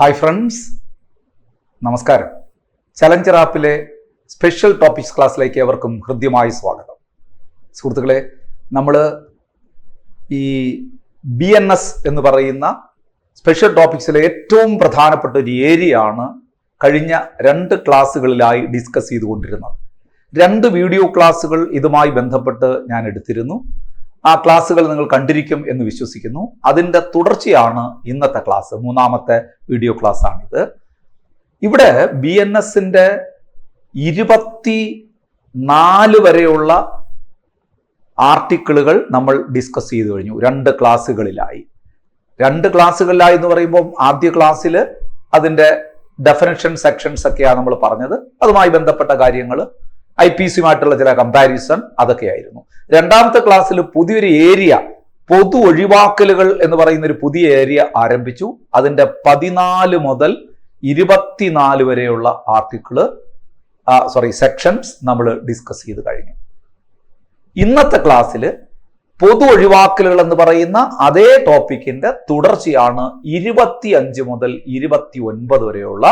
Hi friends നമസ്കാരം. Challenger ആപ്പിലെ special topics ക്ലാസ്സിലേക്ക് എവർക്കും ഹൃദ്യമായി സ്വാഗതം. സുഹൃത്തുക്കളെ നമ്മൾ ഈ ബി എൻ എസ് എന്ന് പറയുന്ന സ്പെഷ്യൽ ടോപ്പിക്സിലെ ഏറ്റവും പ്രധാനപ്പെട്ട ഒരു ഏരിയ ആണ് കഴിഞ്ഞ രണ്ട് ക്ലാസ്സുകളിലായി ഡിസ്കസ് ചെയ്തുകൊണ്ടിരുന്നത്. രണ്ട് വീഡിയോ ക്ലാസ്സുകൾ ഇതുമായി ബന്ധപ്പെട്ട് ഞാൻ എടുത്തിരുന്നു. ആ ക്ലാസ്സുകൾ നിങ്ങൾ കണ്ടിരിക്കും എന്ന് വിശ്വസിക്കുന്നു. അതിന്റെ തുടർച്ചയാണ് ഇന്നത്തെ ക്ലാസ് മൂന്നാമത്തെ വീഡിയോ ക്ലാസ് ആണിത്. ഇവിടെ ബി എൻ എസിന്റെ ഇരുപത്തി നാല് വരെയുള്ള ആർട്ടിക്കിളുകൾ നമ്മൾ ഡിസ്കസ് ചെയ്തു കഴിഞ്ഞു. രണ്ട് ക്ലാസ്സുകളിലായി. രണ്ട് ക്ലാസ്സുകളിലായി എന്ന് പറയുമ്പോൾ ആദ്യ ക്ലാസ്സിൽ അതിന്റെ ഡെഫിനഷൻ സെക്ഷൻസ് ഒക്കെയാണ് നമ്മൾ പറഞ്ഞത്. അതുമായി ബന്ധപ്പെട്ട കാര്യങ്ങൾ ഐ പി സിയുമായിട്ടുള്ള ചില കമ്പാരിസൺ അതൊക്കെയായിരുന്നു. രണ്ടാമത്തെ ക്ലാസ്സിൽ പുതിയൊരു ഏരിയ പൊതു ഒഴിവാക്കലുകൾ എന്ന് പറയുന്ന ഒരു പുതിയ ഏരിയ ആരംഭിച്ചു. അതിന്റെ പതിനാല് മുതൽ ഇരുപത്തിനാല് വരെയുള്ള ആർട്ടിക്കിൾ സോറി സെക്ഷൻസ് നമ്മൾ ഡിസ്കസ് ചെയ്ത് കഴിഞ്ഞു. ഇന്നത്തെ ക്ലാസ്സിൽ പൊതു ഒഴിവാക്കലുകൾ എന്ന് പറയുന്ന അതേ ടോപ്പിക്കിന്റെ തുടർച്ചയാണ് ഇരുപത്തി അഞ്ച് മുതൽ ഇരുപത്തി ഒൻപത് വരെയുള്ള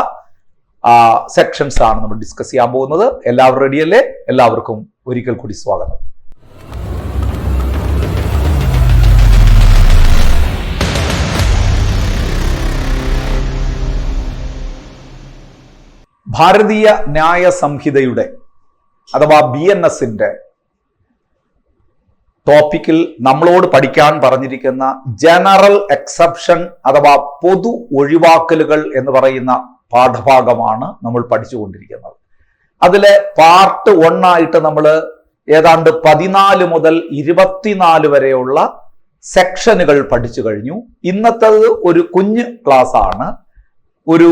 സെക്ഷൻസ് ആണ് നമ്മൾ ഡിസ്കസ് ചെയ്യാൻ പോകുന്നത്. എല്ലാവരും റെഡിയല്ലേ എല്ലാവർക്കും ഒരിക്കൽ കൂടി സ്വാഗതം. ഭാരതീയ ന്യായ സംഹിതയുടെ അഥവാ ബി എൻ എസിന്റെ ടോപ്പിക്കിൽ നമ്മളോട് പഠിക്കാൻ പറഞ്ഞിരിക്കുന്ന ജനറൽ എക്സെപ്ഷൻ അഥവാ പൊതു ഒഴിവാക്കലുകൾ എന്ന് പറയുന്ന പാഠഭാഗമാണ് നമ്മൾ പഠിച്ചുകൊണ്ടിരിക്കുന്നത്. അതിലെ പാർട്ട് വൺ ആയിട്ട് നമ്മൾ ഏതാണ്ട് പതിനാല് മുതൽ ഇരുപത്തിനാല് വരെയുള്ള സെക്ഷനുകൾ പഠിച്ചു കഴിഞ്ഞു. ഇന്നത്തത് ഒരു കുഞ്ഞ് ക്ലാസ് ആണ്. ഒരു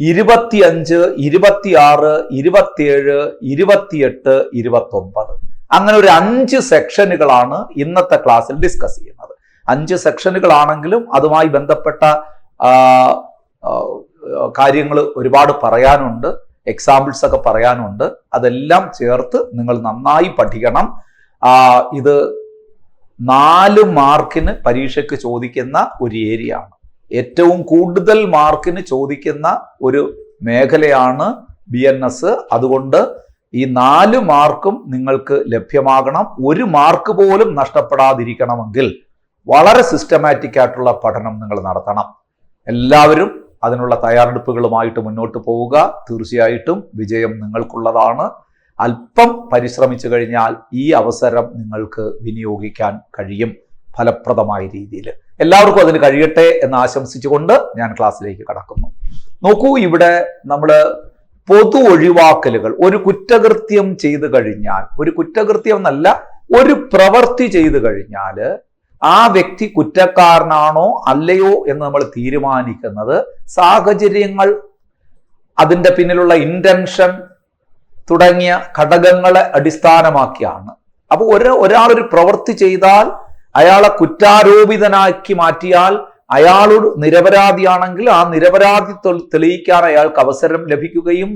ഇരുപത്തിയഞ്ച് ഇരുപത്തിയാറ് ഇരുപത്തിയേഴ് ഇരുപത്തിയെട്ട് ഇരുപത്തൊമ്പത്. അങ്ങനെ ഒരു അഞ്ച് സെക്ഷനുകളാണ് ഇന്നത്തെ ക്ലാസ്സിൽ ഡിസ്കസ് ചെയ്യുന്നത്. അഞ്ച് സെക്ഷനുകളാണെങ്കിലും അതുമായി ബന്ധപ്പെട്ട കാര്യങ്ങൾ ഒരുപാട് പറയാനുണ്ട് എക്സാമ്പിൾസ് ഒക്കെ പറയാനുണ്ട്. അതെല്ലാം ചേർത്ത് നിങ്ങൾ നന്നായി പഠിക്കണം. ഇത് നാല് മാർക്കിന് പരീക്ഷയ്ക്ക് ചോദിക്കുന്ന ഒരു ഏരിയ ആണ് ഏറ്റവും കൂടുതൽ മാർക്കിന് ചോദിക്കുന്ന ഒരു മേഖലയാണ് ബി എൻ എസ് അതുകൊണ്ട് ഈ നാല് മാർക്കും നിങ്ങൾക്ക് ലഭ്യമാകണം. ഒരു മാർക്ക് പോലും നഷ്ടപ്പെടാതിരിക്കണമെങ്കിൽ വളരെ സിസ്റ്റമാറ്റിക് ആയിട്ടുള്ള പഠനം നിങ്ങൾ നടത്തണം. എല്ലാവരും അതിനുള്ള തയ്യാറെടുപ്പുകളുമായിട്ട് മുന്നോട്ട് പോവുക. തീർച്ചയായിട്ടും വിജയം നിങ്ങൾക്കുള്ളതാണ്. അല്പം പരിശ്രമിച്ചു കഴിഞ്ഞാൽ ഈ അവസരം നിങ്ങൾക്ക് വിനിയോഗിക്കാൻ കഴിയും ഫലപ്രദമായ രീതിയിൽ. എല്ലാവർക്കും അതിന് കഴിയട്ടെ എന്ന് ആശംസിച്ചുകൊണ്ട് ഞാൻ ക്ലാസ്സിലേക്ക് കടക്കുന്നു. നോക്കൂ ഇവിടെ നമ്മൾ പൊതു ഒഴിവാക്കലുകൾ ഒരു കുറ്റകൃത്യം ചെയ്തു കഴിഞ്ഞാൽ ഒരു കുറ്റകൃത്യം എന്നല്ല ഒരു പ്രവൃത്തി ചെയ്തു കഴിഞ്ഞാൽ ആ വ്യക്തി കുറ്റക്കാരനാണോ അല്ലയോ എന്ന് നമ്മൾ തീരുമാനിക്കുന്നത്. സാഹചര്യങ്ങൾ അതിന്റെ പിന്നിലുള്ള ഇന്റൻഷൻ തുടങ്ങിയ ഘടകങ്ങളെ അടിസ്ഥാനമാക്കിയാണ്. അപ്പോൾ ഒരു ഒരാളൊരു പ്രവൃത്തി ചെയ്താൽ അയാളെ കുറ്റാരോപിതനാക്കി മാറ്റിയാൽ അയാളോട് നിരപരാധിയാണെങ്കിൽ ആ നിരപരാധി തെളിയിക്കാൻ അയാൾക്ക് അവസരം ലഭിക്കുകയും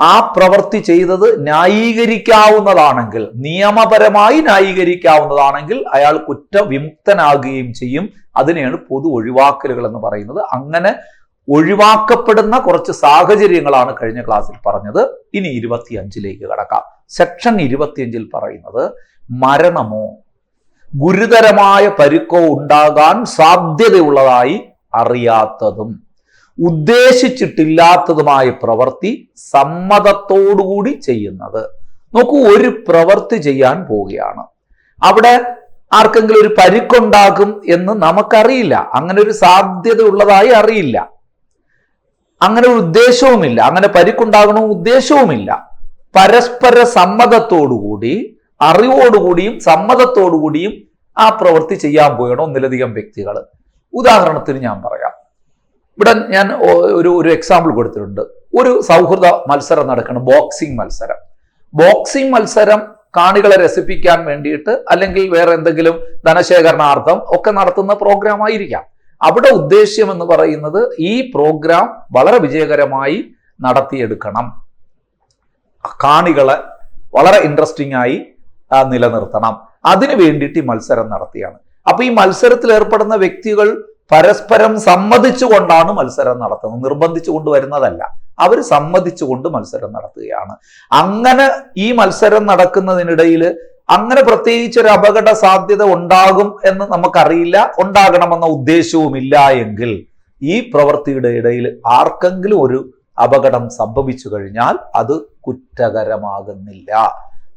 ആ പ്രവൃത്തി ചെയ്തത് ന്യായീകരിക്കാവുന്നതാണെങ്കിൽ നിയമപരമായി ന്യായീകരിക്കാവുന്നതാണെങ്കിൽ അയാൾ കുറ്റവിമുക്തനാകുകയും ചെയ്യും. അതിനെയാണ് പൊതു ഒഴിവാക്കലുകൾ എന്ന് പറയുന്നത്. അങ്ങനെ ഒഴിവാക്കപ്പെടുന്ന കുറച്ച് സാഹചര്യങ്ങളാണ് കഴിഞ്ഞ ക്ലാസ്സിൽ പറഞ്ഞത്. ഇനി ഇരുപത്തിയഞ്ചിലേക്ക് കടക്കാം. സെക്ഷൻ ഇരുപത്തിയഞ്ചിൽ പറയുന്നത് മരണമോ ഗുരുതരമായ പരുക്കോ ഉണ്ടാകാൻ സാധ്യതയുള്ളതായി അറിയാത്തതും ഉദ്ദേശിച്ചിട്ടില്ലാത്തതുമായ പ്രവൃത്തി സമ്മതത്തോടുകൂടി ചെയ്യുന്നത്. നോക്കൂ ഒരു പ്രവൃത്തി ചെയ്യാൻ പോവുകയാണ്. അവിടെ ആർക്കെങ്കിലും ഒരു പരിക്കുണ്ടാകും എന്ന് നമുക്കറിയില്ല. അങ്ങനെ ഒരു സാധ്യത ഉള്ളതായി അറിയില്ല. അങ്ങനെ ഒരു ഉദ്ദേശവുമില്ല. അങ്ങനെ പരിക്കുണ്ടാകണ ഉദ്ദേശവുമില്ല. പരസ്പര സമ്മതത്തോടുകൂടി അറിവോടുകൂടിയും സമ്മതത്തോടുകൂടിയും ആ പ്രവൃത്തി ചെയ്യാൻ പോയണം ഒന്നിലധികം വ്യക്തികൾ ഉദാഹരണത്തിന് ഞാൻ പറയാം. ഇവിടെ ഞാൻ ഒരു ഒരു എക്സാമ്പിൾ കൊടുത്തിട്ടുണ്ട്. ഒരു സൗഹൃദ മത്സരം നടക്കണം ബോക്സിംഗ് മത്സരം. ബോക്സിംഗ് മത്സരം കാണികളെ രസിപ്പിക്കാൻ വേണ്ടിയിട്ട് അല്ലെങ്കിൽ വേറെ എന്തെങ്കിലും ധനശേഖരണാർത്ഥം ഒക്കെ നടത്തുന്ന പ്രോഗ്രാം ആയിരിക്കാം. അവിടെ ഉദ്ദേശ്യം എന്ന് പറയുന്നത് ഈ പ്രോഗ്രാം വളരെ വിജയകരമായി നടത്തിയെടുക്കണം. കാണികളെ വളരെ ഇൻട്രസ്റ്റിംഗ് ആയി നിലനിർത്തണം. അതിനു വേണ്ടിയിട്ട് ഈ മത്സരം നടത്തിയാണ്. അപ്പൊ ഈ മത്സരത്തിൽ ഏർപ്പെടുന്ന വ്യക്തികൾ പരസ്പരം സമ്മതിച്ചുകൊണ്ടാണ് മത്സരം നടത്തുന്നത്. നിർബന്ധിച്ചു കൊണ്ടുവരുന്നതല്ല അവർ സമ്മതിച്ചുകൊണ്ട് മത്സരം നടത്തുകയാണ്. അങ്ങനെ ഈ മത്സരം നടക്കുന്നതിനിടയിൽ അങ്ങനെ പ്രത്യേകിച്ച് ഒരു അപകട സാധ്യത ഉണ്ടാകും എന്ന് നമുക്കറിയില്ല ഉണ്ടാകണമെന്ന ഉദ്ദേശവുമില്ല എങ്കിൽ ഈ പ്രവൃത്തിയുടെ ഇടയിൽ ആർക്കെങ്കിലും ഒരു അപകടം സംഭവിച്ചു കഴിഞ്ഞാൽ അത് കുറ്റകരമാകുന്നില്ല.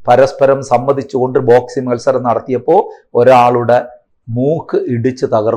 പരസ്പരം സമ്മതിച്ചുകൊണ്ട് ബോക്സിംഗ് മത്സരം നടത്തിയപ്പോൾ ഒരാളുടെ മൂക്ക് ഇടിച്ച് തകർ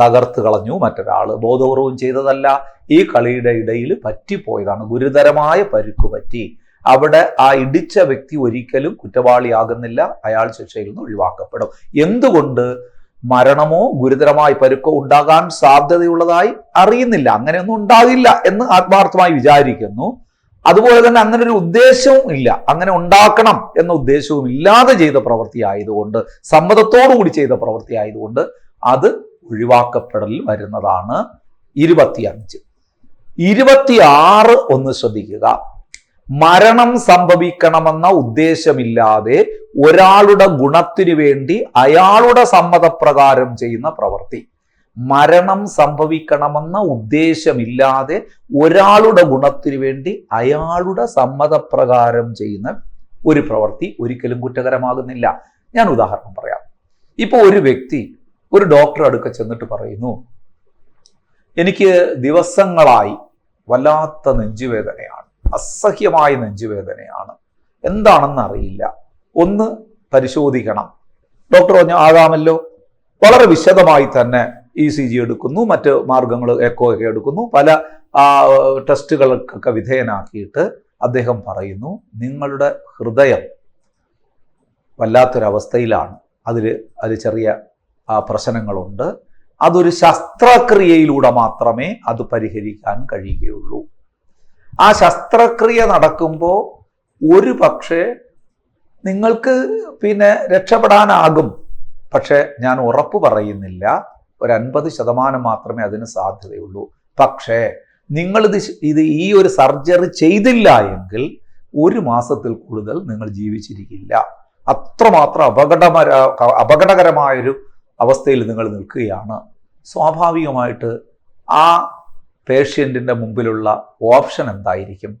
തകർത്ത് കളഞ്ഞു. മറ്റൊരാൾ ബോധപൂർവം ചെയ്തതല്ല. ഈ കളിയുടെ ഇടയിൽ പറ്റിപ്പോയതാണ്. ഗുരുതരമായ പരുക്ക് പറ്റി. അവിടെ ആ ഇടിച്ച വ്യക്തി ഒരിക്കലും കുറ്റവാളിയാകുന്നില്ല. അയാൾ ശിക്ഷയിൽ നിന്ന് ഒഴിവാക്കപ്പെടും. എന്തുകൊണ്ട് മരണമോ ഗുരുതരമായ പരുക്കോ ഉണ്ടാകാൻ സാധ്യതയുള്ളതായി അറിയുന്നില്ല. അങ്ങനെയൊന്നും ഉണ്ടാകില്ല എന്ന് ആത്മാർത്ഥമായി വിചാരിക്കുന്നു. അതുപോലെ തന്നെ അങ്ങനെ ഒരു ഉദ്ദേശവും ഇല്ല. അങ്ങനെ ഉണ്ടാക്കണം എന്ന ഉദ്ദേശവും ഇല്ലാതെ ചെയ്ത പ്രവൃത്തി ആയതുകൊണ്ട് സമ്മതത്തോടു കൂടി ചെയ്ത പ്രവൃത്തി ആയതുകൊണ്ട് അത് ഒഴിവാക്കപ്പെടൽ വരുന്നതാണ് ഇരുപത്തിയഞ്ച്. ഇരുപത്തിയാറ് ഒന്ന് ശ്രദ്ധിക്കുക. മരണം സംഭവിക്കണമെന്ന ഉദ്ദേശമില്ലാതെ ഒരാളുടെ ഗുണത്തിനു വേണ്ടി അയാളുടെ സമ്മതപ്രകാരം ചെയ്യുന്ന പ്രവൃത്തി. മരണം സംഭവിക്കണമെന്ന ഉദ്ദേശമില്ലാതെ ഒരാളുടെ ഗുണത്തിനു വേണ്ടി അയാളുടെ സമ്മതപ്രകാരം ചെയ്യുന്ന ഒരു പ്രവൃത്തി ഒരിക്കലും കുറ്റകരമാകുന്നില്ല. ഞാൻ ഉദാഹരണം പറയാം. ഇപ്പോൾ ഒരു വ്യക്തി ഒരു ഡോക്ടർ അടുക്ക ചെന്നിട്ട് പറയുന്നു എനിക്ക് ദിവസങ്ങളായി വല്ലാത്ത നെഞ്ചുവേദനയാണ് അസഹ്യമായ നെഞ്ചുവേദനയാണ്. എന്താണെന്ന് അറിയില്ല. ഒന്ന് പരിശോധിക്കണം. ഡോക്ടർ പറഞ്ഞു ആകാമല്ലോ. വളരെ വിശദമായി തന്നെ ഇ സി ജി എടുക്കുന്നു മറ്റ് മാർഗങ്ങൾ എക്കോ ഒക്കെ എടുക്കുന്നു. പല ടെസ്റ്റുകൾക്കൊക്കെ വിധേയനാക്കിയിട്ട് അദ്ദേഹം പറയുന്നു നിങ്ങളുടെ ഹൃദയം വല്ലാത്തൊരവസ്ഥയിലാണ്. അതിൽ അതിൽ ചെറിയ പ്രശ്നങ്ങളുണ്ട്. അതൊരു ശസ്ത്രക്രിയയിലൂടെ മാത്രമേ അത് പരിഹരിക്കാൻ കഴിയുകയുള്ളൂ. ആ ശസ്ത്രക്രിയ നടക്കുമ്പോൾ ഒരു പക്ഷേ നിങ്ങൾക്ക് പിന്നെ രക്ഷപ്പെടാനാകും. പക്ഷേ ഞാൻ ഉറപ്പ് പറയുന്നില്ല. ഒരു അൻപത് ശതമാനം മാത്രമേ അതിന് സാധ്യതയുള്ളൂ. പക്ഷേ നിങ്ങളിത് ഇത് ഈ ഒരു സർജറി ചെയ്തില്ല എങ്കിൽ ഒരു മാസത്തിൽ കൂടുതൽ നിങ്ങൾ ജീവിച്ചിരിക്കില്ല. അത്രമാത്രം അപകടമര അപകടകരമായൊരു അവസ്ഥയിൽ നിങ്ങൾ നിൽക്കുകയാണ്. സ്വാഭാവികമായിട്ട് ആ പേഷ്യന്റിന്റെ മുമ്പിലുള്ള ഓപ്ഷൻ എന്തായിരിക്കും?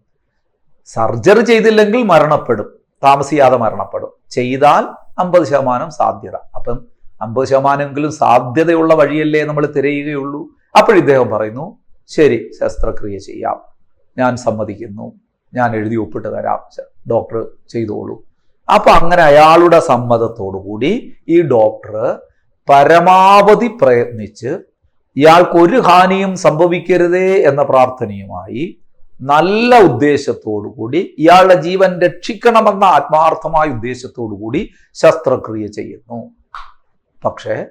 സർജറി ചെയ്തില്ലെങ്കിൽ മരണപ്പെടും. താമസിയാതെ മരണപ്പെടും. ചെയ്താൽ അമ്പത് ശതമാനം സാധ്യത. അപ്പം അമ്പത് ശതമാനമെങ്കിലും സാധ്യതയുള്ള വഴിയല്ലേ നമ്മൾ തിരയുകയുള്ളൂ? അപ്പോഴിദ്ദേഹം പറയുന്നു ശരി ശസ്ത്രക്രിയ ചെയ്യാം. ഞാൻ സമ്മതിക്കുന്നു. ഞാൻ എഴുതി ഒപ്പിട്ട് തരാം. ഡോക്ടർ ചെയ്തോളൂ. അപ്പോൾ അങ്ങനെ അയാളുടെ സമ്മതത്തോടു കൂടി ഈ ഡോക്ടർ പരമാവധി പ്രയത്നിച്ച് ഇയാൾക്ക് ഒരു ഹാനിയും സംഭവിക്കരുതേ എന്ന പ്രാർത്ഥനയുമായി നല്ല ഉദ്ദേശത്തോടു കൂടി ഇയാളുടെ ജീവൻ രക്ഷിക്കണമെന്ന ആത്മാർത്ഥമായ ഉദ്ദേശത്തോടു കൂടി ശസ്ത്രക്രിയ ചെയ്യുന്നു. പക്ഷേ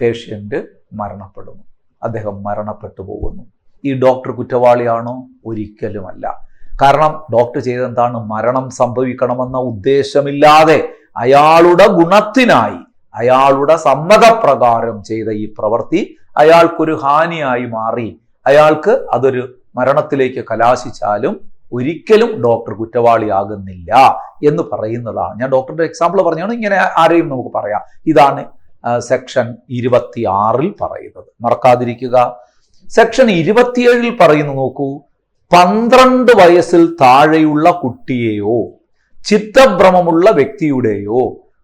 പേഷ്യന്റ് മരണപ്പെടുന്നു. അദ്ദേഹം മരണപ്പെട്ടു പോകുന്നു. ഈ ഡോക്ടർ കുറ്റവാളിയാണോ? ഒരിക്കലുമല്ല. കാരണം ഡോക്ടർ ചെയ്തെന്താണ് മരണം സംഭവിക്കണമെന്ന ഉദ്ദേശമില്ലാതെ അയാളുടെ ഗുണത്തിനായി അയാളുടെ സമ്മതപ്രകാരം ചെയ്ത ഈ പ്രവൃത്തി അയാൾക്കൊരു ഹാനിയായി മാറി. അയാൾക്ക് അതൊരു മരണത്തിലേക്ക് കലാശിച്ചാലും ഒരിക്കലും ഡോക്ടർ കുറ്റവാളിയാകുന്നില്ല എന്ന് പറയുന്നതാണ്. ഞാൻ ഡോക്ടറുടെ എക്സാമ്പിൾ പറഞ്ഞാണ് ഇങ്ങനെ ആരെയും നമുക്ക് പറയാം. ഇതാണ് സെക്ഷൻ ഇരുപത്തി ആറിൽ പറയുന്നത്. മറക്കാതിരിക്കുക. സെക്ഷൻ ഇരുപത്തിയേഴിൽ പറയുന്നു നോക്കൂ. പന്ത്രണ്ട് വയസ്സിൽ താഴെയുള്ള കുട്ടിയെയോ ചിത്തഭ്രമമുള്ള വ്യക്തിയുടെയോ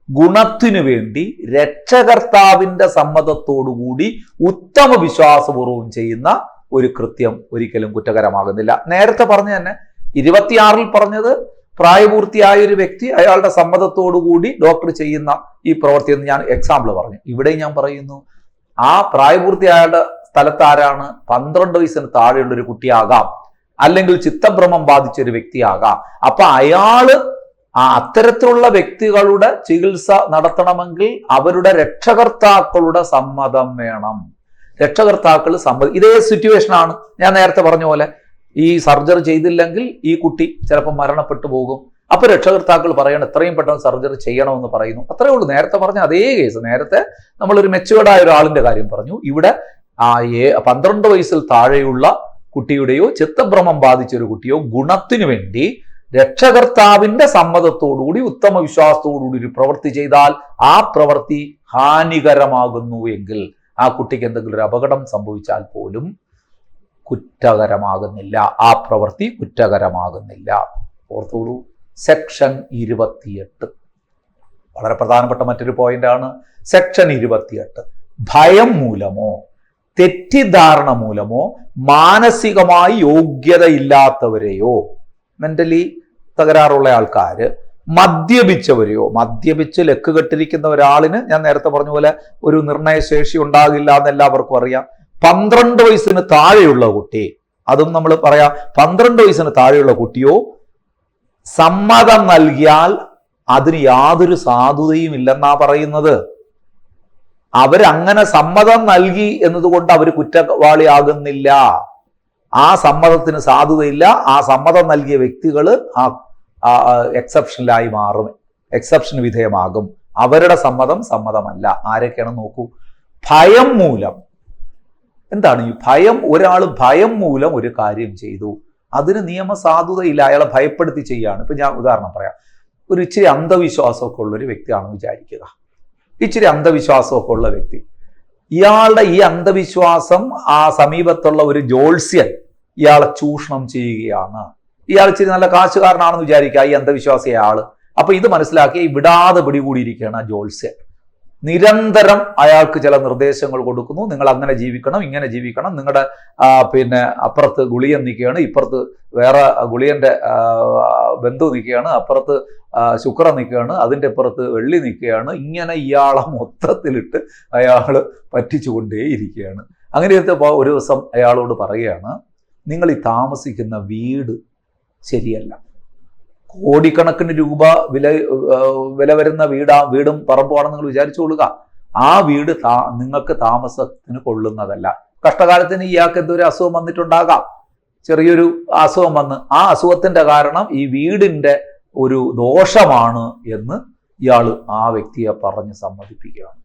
ഗുണത്തിനു വേണ്ടി രക്ഷകർത്താവിന്റെ സമ്മതത്തോടുകൂടി ഉത്തമ വിശ്വാസപൂർവം ചെയ്യുന്ന ഒരു കൃത്യം ഒരിക്കലും കുറ്റകരമാകുന്നില്ല. നേരത്തെ പറഞ്ഞു തന്നെ ഇരുപത്തിയാറിൽ പറഞ്ഞത് പ്രായപൂർത്തിയായ ഒരു വ്യക്തി അയാളുടെ സമ്മതത്തോടുകൂടി ഡോക്ടർ ചെയ്യുന്ന ഈ പ്രവൃത്തി എന്ന് ഞാൻ എക്സാമ്പിൾ പറഞ്ഞു. ഇവിടെ ഞാൻ പറയുന്നു ആ പ്രായപൂർത്തിയായ സ്ഥലത്ത് ആരാണ് പന്ത്രണ്ട് വയസ്സിന് താഴെയുള്ള ഒരു കുട്ടിയാകാം അല്ലെങ്കിൽ ചിത്തഭ്രമം ബാധിച്ച ഒരു വ്യക്തിയാകാം. അപ്പൊ അയാൾ ആ അത്തരത്തിലുള്ള വ്യക്തികളുടെ ചികിത്സ നടത്തണമെങ്കിൽ അവരുടെ രക്ഷകർത്താക്കളുടെ സമ്മതം വേണം. രക്ഷകർത്താക്കൾ സമ്മതി ഇതേ സിറ്റുവേഷൻ ആണ്. ഞാൻ നേരത്തെ പറഞ്ഞ പോലെ ഈ സർജറി ചെയ്തില്ലെങ്കിൽ ഈ കുട്ടി ചിലപ്പോൾ മരണപ്പെട്ടു പോകും. അപ്പൊ രക്ഷകർത്താക്കൾ പറയണം എത്രയും പെട്ടെന്ന് സർജറി ചെയ്യണമെന്ന് പറയുന്നു. അത്രേ ഉള്ളൂ. നേരത്തെ പറഞ്ഞ അതേ കേസ് നേരത്തെ നമ്മളൊരു മെച്ചുവേർഡായ ഒരാളിന്റെ കാര്യം പറഞ്ഞു. ഇവിടെ ആ ഏ പന്ത്രണ്ട് വയസ്സിൽ താഴെയുള്ള കുട്ടിയുടെയോ ചിത്തഭ്രമം ബാധിച്ച ഒരു കുട്ടിയോ ഗുണത്തിനു വേണ്ടി രക്ഷകർത്താവിന്റെ സമ്മതത്തോടുകൂടി ഉത്തമ വിശ്വാസത്തോടുകൂടി ഒരു പ്രവൃത്തി ചെയ്താൽ ആ പ്രവൃത്തി ഹാനികരമാകുന്നു എങ്കിൽ ആ കുട്ടിക്ക് എന്തെങ്കിലും ഒരു അപകടം സംഭവിച്ചാൽ പോലും കുറ്റകരമാകുന്നില്ല. ആ പ്രവൃത്തി കുറ്റകരമാകുന്നില്ല. ഓർത്തോളൂ സെക്ഷൻ ഇരുപത്തിയെട്ട്. വളരെ പ്രധാനപ്പെട്ട മറ്റൊരു പോയിന്റാണ്. സെക്ഷൻ ഇരുപത്തിയെട്ട്. ഭയം മൂലമോ തെറ്റിദ്ധാരണ മൂലമോ മാനസികമായി യോഗ്യതയില്ലാത്തവരെയോ മെന്റലി തകരാറുള്ള ആൾക്കാർ മദ്യപിച്ചവരെയോ മദ്യപിച്ച് ലക്ക് കെട്ടിരിക്കുന്ന ഒരാളിന് ഞാൻ നേരത്തെ പറഞ്ഞ പോലെ ഒരു നിർണയശേഷി ഉണ്ടാകില്ല എന്ന് എല്ലാവർക്കും അറിയാം. പന്ത്രണ്ട് വയസ്സിന് താഴെയുള്ള കുട്ടി അതും നമ്മൾ പറയാം പന്ത്രണ്ട് വയസ്സിന് താഴെയുള്ള കുട്ടിയോ സമ്മതം നൽകിയാൽ അതിന് യാതൊരു സാധുതയും ഇല്ലെന്നാ പറയുന്നത്. അവരങ്ങനെ സമ്മതം നൽകി എന്നതുകൊണ്ട് അവർ കുറ്റവാളിയാകുന്നില്ല. ആ സമ്മതത്തിന് സാധുതയില്ല. ആ സമ്മതം നൽകിയ വ്യക്തികൾ ആ എക്സെപ്ഷനിലായി മാറും. എക്സെപ്ഷൻ വിധേയമാകും. അവരുടെ സമ്മതം സമ്മതമല്ല. ആരൊക്കെയാണ് നോക്കൂ? ഭയം മൂലം. എന്താണ് ഈ ഭയം? ഒരാൾ ഭയം മൂലം ഒരു കാര്യം ചെയ്തു. അതിന് നിയമസാധുതയില്ല. അയാളെ ഭയപ്പെടുത്തി ചെയ്യാണ്. ഇപ്പൊ ഞാൻ ഉദാഹരണം പറയാം. ഒരു ഇച്ചിരി അന്ധവിശ്വാസമൊക്കെ ഉള്ള ഒരു വ്യക്തിയാണെന്ന് വിചാരിക്കുക. ഇച്ചിരി അന്ധവിശ്വാസമൊക്കെ ഉള്ള വ്യക്തി. ഇയാളുടെ ഈ അന്ധവിശ്വാസം ആ സമീപത്തുള്ള ഒരു ജോൾസ്യൻ ഇയാളെ ചൂഷണം ചെയ്യുകയാണ്. ഇയാൾ ഇച്ചിരി നല്ല കാശുകാരനാണെന്ന് വിചാരിക്കുക ഈ അന്ധവിശ്വാസി ആൾ. അപ്പൊ ഇത് മനസ്സിലാക്കി വിടാതെ പിടികൂടിയിരിക്കുകയാണ് ആ ജോത്സ്യൻ. നിരന്തരം അയാൾക്ക് ചില നിർദ്ദേശങ്ങൾ കൊടുക്കുന്നു. നിങ്ങൾ അങ്ങനെ ജീവിക്കണം ഇങ്ങനെ ജീവിക്കണം. നിങ്ങളുടെ പിന്നെ അപ്പുറത്ത് ഗുളിയൻ നിൽക്കുകയാണ് ഇപ്പുറത്ത് വേറെ ഗുളിയന്റെ ബന്ധു നിൽക്കുകയാണ് അപ്പുറത്ത് ശുക്ര നിൽക്കുകയാണ് അതിന്റെ അപ്പുറത്ത് വെള്ളി നിൽക്കുകയാണ്. ഇങ്ങനെ ഇയാളെ മൊത്തത്തിലിട്ട് അയാൾ പറ്റിച്ചുകൊണ്ടേയിരിക്കുകയാണ്. അങ്ങനെയൊക്കെ ഒരു ദിവസം അയാളോട് പറയുകയാണ് നിങ്ങൾ ഈ താമസിക്കുന്ന വീട് ശരിയല്ല. കോടിക്കണക്കിന് രൂപ വില വില വരുന്ന വീടാ വീടും പറമ്പുമാണെന്ന് നിങ്ങൾ വിചാരിച്ചു കൊള്ളുക. ആ വീട് താ നിങ്ങൾക്ക് താമസത്തിന് കൊള്ളുന്നതല്ല. കഷ്ടകാലത്തിന് ഇയാൾക്ക് എന്തൊരു അസുഖം വന്നിട്ടുണ്ടാകാം? ചെറിയൊരു അസുഖം വന്ന്. ആ അസുഖത്തിന്റെ കാരണം ഈ വീടിന്റെ ഒരു ദോഷമാണ് എന്ന് ഇയാൾ ആ വ്യക്തിയെ പറഞ്ഞ് സമ്മതിപ്പിക്കുകയാണ്.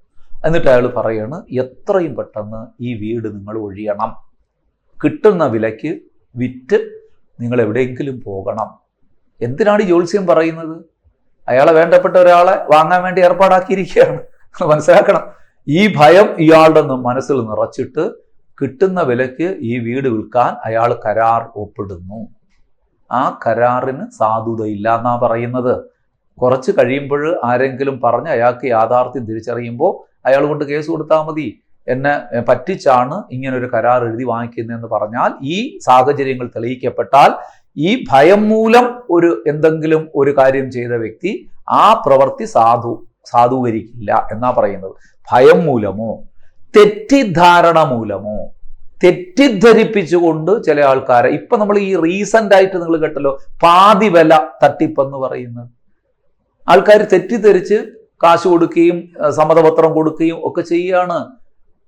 എന്നിട്ട് അയാൾ പറയാണ് എത്രയും പെട്ടെന്ന് ഈ വീട് നിങ്ങൾ ഒഴിയണം. കിട്ടുന്ന വിലയ്ക്ക് വിറ്റ് നിങ്ങൾ എവിടെയെങ്കിലും പോകണം. എന്തിനാണ് ജ്യോത്സ്യം പറയുന്നത്? അയാളെ വേണ്ടപ്പെട്ട ഒരാളെ വാങ്ങാൻ വേണ്ടി ഏർപ്പാടാക്കിയിരിക്കുകയാണ്. മനസ്സിലാക്കണം. ഈ ഭയം ഇയാളുടെ മനസ്സിൽ നിറച്ചിട്ട് കിട്ടുന്ന വിലയ്ക്ക് ഈ വീട് വിൽക്കാൻ അയാൾ കരാർ ഒപ്പിടുന്നു. ആ കരാറിന് സാധുതയില്ല എന്നാ പറയുന്നത്. കുറച്ച് കഴിയുമ്പോൾ ആരെങ്കിലും പറഞ്ഞ് അയാൾക്ക് യാഥാർത്ഥ്യം തിരിച്ചറിയുമ്പോൾ അയാൾ കൊണ്ട് കേസ് കൊടുത്താൽ മതി. എന്നെ പറ്റിച്ചാണ് ഇങ്ങനെ ഒരു കരാർ എഴുതി വാങ്ങിക്കുന്നതെന്ന് പറഞ്ഞാൽ ഈ സാഹചര്യങ്ങൾ തെളിയിക്കപ്പെട്ടാൽ ഈ ഭയം മൂലം ഒരു എന്തെങ്കിലും ഒരു കാര്യം ചെയ്ത വ്യക്തി ആ പ്രവൃത്തി സാധു സാധൂകരിക്കില്ല എന്നാ പറയുന്നത്. ഭയം മൂലമോ തെറ്റിദ്ധാരണ മൂലമോ തെറ്റിദ്ധരിപ്പിച്ചുകൊണ്ട് ചില ആൾക്കാരെ ഇപ്പൊ നമ്മൾ ഈ റീസെന്റ് ആയിട്ട് നിങ്ങൾ കേട്ടല്ലോ പാതി വില തട്ടിപ്പെന്ന് പറയുന്നത് ആൾക്കാർ തെറ്റിദ്ധരിച്ച് കാശ് കൊടുക്കുകയും സമ്മതപത്രം കൊടുക്കുകയും ഒക്കെ ചെയ്യുകയാണ്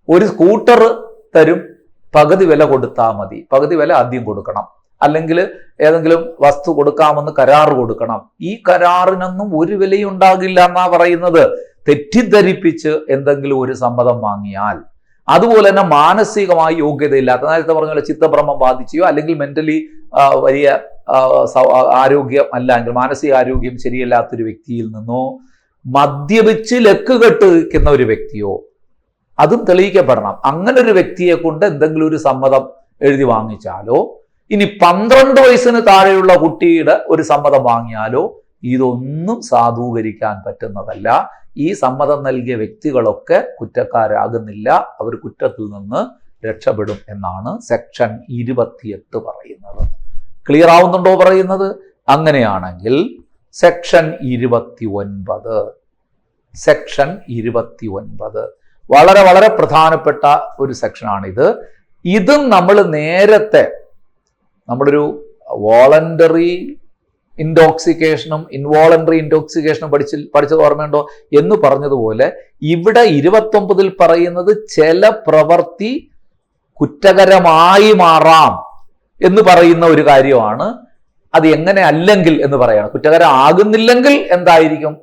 ഒരു സ്കൂട്ടർ തരും പകുതി വില കൊടുത്താൽ മതി പകുതി വില ആദ്യം കൊടുക്കണം. അല്ലെങ്കിൽ ഏതെങ്കിലും വസ്തു കൊടുക്കാമെന്ന് കരാർ കൊടുക്കണം. ഈ കരാറിനൊന്നും ഒരു വിലയും ഉണ്ടാകില്ല എന്നാ പറയുന്നത്. തെറ്റിദ്ധരിപ്പിച്ച് എന്തെങ്കിലും ഒരു സമ്മതം വാങ്ങിയാൽ. അതുപോലെ തന്നെ മാനസികമായി യോഗ്യതയില്ലാത്ത നേരത്തെ പറഞ്ഞ പോലെ ചിത്തഭ്രമം ബാധിക്കുകയോ അല്ലെങ്കിൽ മെന്റലി വലിയ ആരോഗ്യം അല്ല എങ്കിൽ മാനസിക ആരോഗ്യം ശരിയല്ലാത്തൊരു വ്യക്തിയിൽ നിന്നോ മദ്യപിച്ച് ലക്ക് കെട്ടിരിക്കുന്ന ഒരു വ്യക്തിയോ അതും തെളിയിക്കപ്പെടണം. അങ്ങനെ ഒരു വ്യക്തിയെ കൊണ്ട് എന്തെങ്കിലും ഒരു സമ്മതം എഴുതി വാങ്ങിച്ചാലോ ഇനി പന്ത്രണ്ട് വയസ്സിന് താഴെയുള്ള കുട്ടിയുടെ ഒരു സമ്മതം വാങ്ങിയാലോ? ഇതൊന്നും സാധൂകരിക്കാൻ പറ്റുന്നതല്ല. ഈ സമ്മതം നൽകിയ വ്യക്തികളൊക്കെ കുറ്റക്കാരാകുന്നില്ല. അവർ കുറ്റത്തിൽ നിന്ന് രക്ഷപ്പെടും എന്നാണ് സെക്ഷൻ ഇരുപത്തിയെട്ട് പറയുന്നത്. ക്ലിയർ ആവുന്നുണ്ടോ പറയുന്നത്? അങ്ങനെയാണെങ്കിൽ സെക്ഷൻ ഇരുപത്തി ഒൻപത് സെക്ഷൻ ഇരുപത്തി ഒൻപത് വളരെ വളരെ പ്രധാനപ്പെട്ട ഒരു സെക്ഷനാണിത്. ഇതും നമ്മൾ നേരത്തെ നമ്മളൊരു വോളണ്ടറി ഇൻടോക്സിക്കേഷനും ഇൻവോളണ്ടറി ഇൻടോക്സിക്കേഷനും പഠിച്ച് പഠിച്ചത് ഓർമ്മയുണ്ടോ? എന്ന് പറഞ്ഞതുപോലെ ഇവിടെ ഇരുപത്തൊമ്പതിൽ പറയുന്നത് ചില പ്രവൃത്തി കുറ്റകരമായി മാറാം എന്ന് പറയുന്ന ഒരു കാര്യമാണ്. അത് എങ്ങനെ അല്ലെങ്കിൽ എന്ന് പറയണം. കുറ്റകരം ആകുന്നില്ലെങ്കിൽ എന്തായിരിക്കും?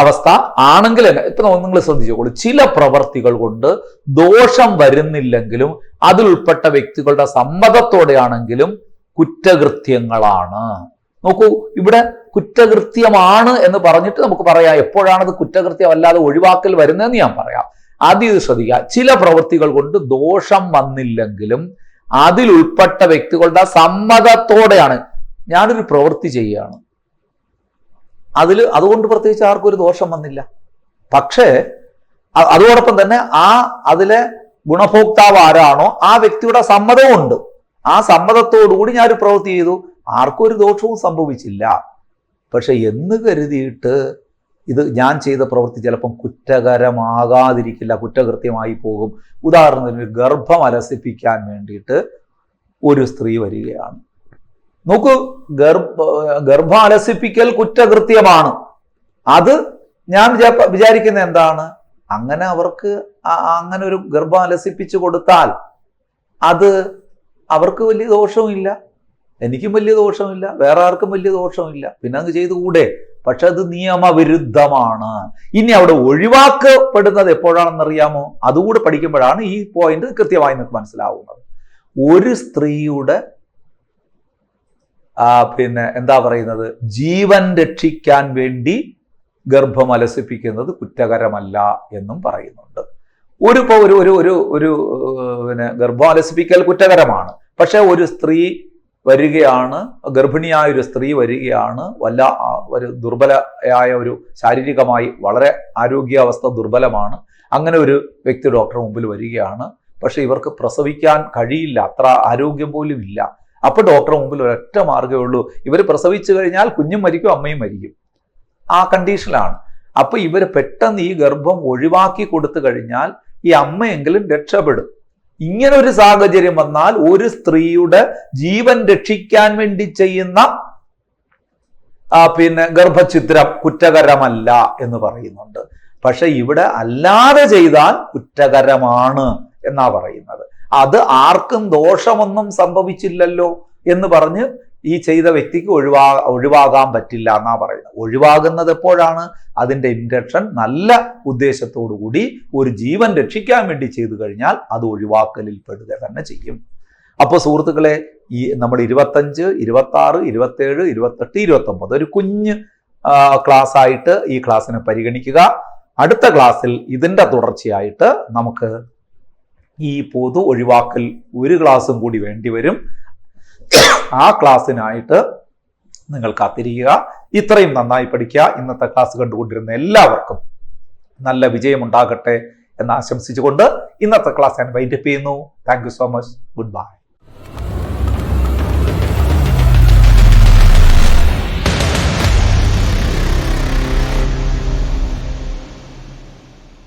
അവസ്ഥ ആണെങ്കിൽ ഇപ്പൊ നിങ്ങൾ ശ്രദ്ധിച്ചോളൂ. ചില പ്രവർത്തികൾ കൊണ്ട് ദോഷം വരുന്നില്ലെങ്കിലും അതിൽ ഉൾപ്പെട്ട വ്യക്തികളുടെ സമ്മതത്തോടെയാണെങ്കിലും കുറ്റകൃത്യങ്ങളാണ്. നോക്കൂ ഇവിടെ കുറ്റകൃത്യമാണ് എന്ന് പറഞ്ഞിട്ട് നമുക്ക് പറയാം എപ്പോഴാണ് അത് കുറ്റകൃത്യമല്ലാതെ ഒഴിവാക്കൽ വരുന്നതെന്ന് ഞാൻ പറയാം. ആദ്യം ഇത് ശ്രദ്ധിക്കുക. ചില പ്രവൃത്തികൾ കൊണ്ട് ദോഷം വന്നില്ലെങ്കിലും അതിലുൾപ്പെട്ട വ്യക്തികളുടെ സമ്മതത്തോടെയാണ് ഞാനൊരു പ്രവൃത്തി ചെയ്യുകയാണ്. അതിൽ അതുകൊണ്ട് പ്രത്യേകിച്ച് ആർക്കും ഒരു ദോഷം വന്നില്ല. പക്ഷേ അതോടൊപ്പം തന്നെ ആ അതിലെ ഗുണഭോക്താവ് ആരാണോ ആ വ്യക്തിയുടെ സമ്മതമുണ്ട്. ആ സമ്മതത്തോടുകൂടി ഞാനൊരു പ്രവൃത്തി ചെയ്തു. ആർക്കും ഒരു ദോഷവും സംഭവിച്ചില്ല. പക്ഷെ എന്ന് കരുതിയിട്ട് ഇത് ഞാൻ ചെയ്ത പ്രവൃത്തി ചിലപ്പം കുറ്റകരമാകാതിരിക്കില്ല കുറ്റകൃത്യമായി പോകും. ഉദാഹരണത്തിന് ഗർഭം അലസിപ്പിക്കാൻ വേണ്ടിയിട്ട് ഒരു സ്ത്രീ വരികയാണ്. നോക്കൂ ഗർഭ ഗർഭം അലസിപ്പിക്കൽ കുറ്റകൃത്യമാണ്. അത് ഞാൻ വിചാ- വിചാരിക്കുന്ന എന്താണ്? അങ്ങനെ അവർക്ക് അങ്ങനെ ഒരു ഗർഭം അലസിപ്പിച്ചു കൊടുത്താൽ അത് അവർക്ക് വലിയ ദോഷവുമില്ല. എനിക്കും വലിയ ദോഷമില്ല വേറെ ആർക്കും വലിയ ദോഷമില്ല പിന്നെ അങ്ങ് ചെയ്തുകൂടെ? പക്ഷെ അത് നിയമവിരുദ്ധമാണ്. ഇനി അവിടെ ഒഴിവാക്കപ്പെടുന്നത് എപ്പോഴാണെന്നറിയാമോ അതുകൂടെ പഠിക്കുമ്പോഴാണ് ഈ പോയിന്റ് കൃത്യമായി നിങ്ങൾക്ക് മനസ്സിലാവുന്നത്. ഒരു സ്ത്രീയുടെ പിന്നെ എന്താ പറയുന്നത്? ജീവൻ രക്ഷിക്കാൻ വേണ്ടി ഗർഭം അലസിപ്പിക്കുന്നത് കുറ്റകരമല്ല എന്നും പറയുന്നുണ്ട്. ഒരു ഇപ്പോൾ ഒരു ഒരു ഒരു ഒരു പിന്നെ ഗർഭം അലസിപ്പിക്കൽ കുറ്റകരമാണ്. പക്ഷേ ഒരു സ്ത്രീ വരികയാണ് ഗർഭിണിയായ ഒരു സ്ത്രീ വരികയാണ് വല്ല ഒരു ദുർബലയായ ഒരു ശാരീരികമായി വളരെ ആരോഗ്യാവസ്ഥ ദുർബലമാണ്. അങ്ങനെ ഒരു വ്യക്തി ഡോക്ടർ മുമ്പിൽ വരികയാണ്. പക്ഷെ ഇവർക്ക് പ്രസവിക്കാൻ കഴിയില്ല. അത്ര ആരോഗ്യം പോലും ഇല്ല. അപ്പൊ ഡോക്ടറെ മുമ്പിൽ ഒരൊറ്റ മാർഗമേ ഉള്ളൂ. ഇവർ പ്രസവിച്ചു കഴിഞ്ഞാൽ കുഞ്ഞും മരിക്കും അമ്മയും മരിക്കും. ആ കണ്ടീഷനിലാണ് അപ്പോൾ ഇവർ പെട്ടെന്ന് ഈ ഗർഭം ഒഴിവാക്കി കൊടുത്തു കഴിഞ്ഞാൽ ഈ അമ്മയെങ്കിലും രക്ഷപ്പെടും. ഇങ്ങനെ ഒരു സാഹചര്യം വന്നാൽ ഒരു സ്ത്രീയുടെ ജീവൻ രക്ഷിക്കാൻ വേണ്ടി ചെയ്യുന്ന പിന്നെ ഗർഭഛിദ്രം കുറ്റകരമല്ല എന്ന് പറയുന്നുണ്ട്. പക്ഷെ ഇവിടെ അല്ലാതെ ചെയ്താൽ കുറ്റകരമാണ് എന്നാ പറയുന്നത്. അത് ആർക്കും ദോഷമൊന്നും സംഭവിച്ചില്ലല്ലോ എന്ന് പറഞ്ഞ് ഈ ചെയ്ത വ്യക്തിക്ക് ഒഴിവാ ഒഴിവാകാൻ പറ്റില്ല എന്നാ പറയുന്നത്. ഒഴിവാകുന്നത് എപ്പോഴാണ്? അതിന്റെ ഇൻഡക്ഷൻ നല്ല ഉദ്ദേശത്തോടു കൂടി ഒരു ജീവൻ രക്ഷിക്കാൻ വേണ്ടി ചെയ്തു കഴിഞ്ഞാൽ അത് ഒഴിവാക്കലിൽ പെടുക തന്നെ ചെയ്യും. അപ്പോൾ സുഹൃത്തുക്കളെ ഈ നമ്മൾ ഇരുപത്തഞ്ച് ഇരുപത്തി ആറ് ഇരുപത്തേഴ് ഇരുപത്തെട്ട് ഇരുപത്തൊമ്പത് ഒരു കുഞ്ഞ് ക്ലാസ് ആയിട്ട് ഈ ക്ലാസ്സിനെ പരിഗണിക്കുക. അടുത്ത ക്ലാസ്സിൽ ഇതിന്റെ തുടർച്ചയായിട്ട് നമുക്ക് ഈ പൊതു ഒഴിവാക്കൽ ഒരു ക്ലാസ്സും കൂടി വേണ്ടിവരും ആ ക്ലാസ്സിനായിട്ട് നിങ്ങൾ കാത്തിരിക്കുക. ഇത്രയും നന്നായി പഠിക്കുക. ഇന്നത്തെ ക്ലാസ് കണ്ടുകൊണ്ടിരുന്ന എല്ലാവർക്കും നല്ല വിജയമുണ്ടാകട്ടെ എന്ന് ആശംസിച്ചുകൊണ്ട് ഇന്നത്തെ ക്ലാസ് ഞാൻ വൈൻഡപ്പ് ചെയ്യുന്നു. Thank so much. Good bye.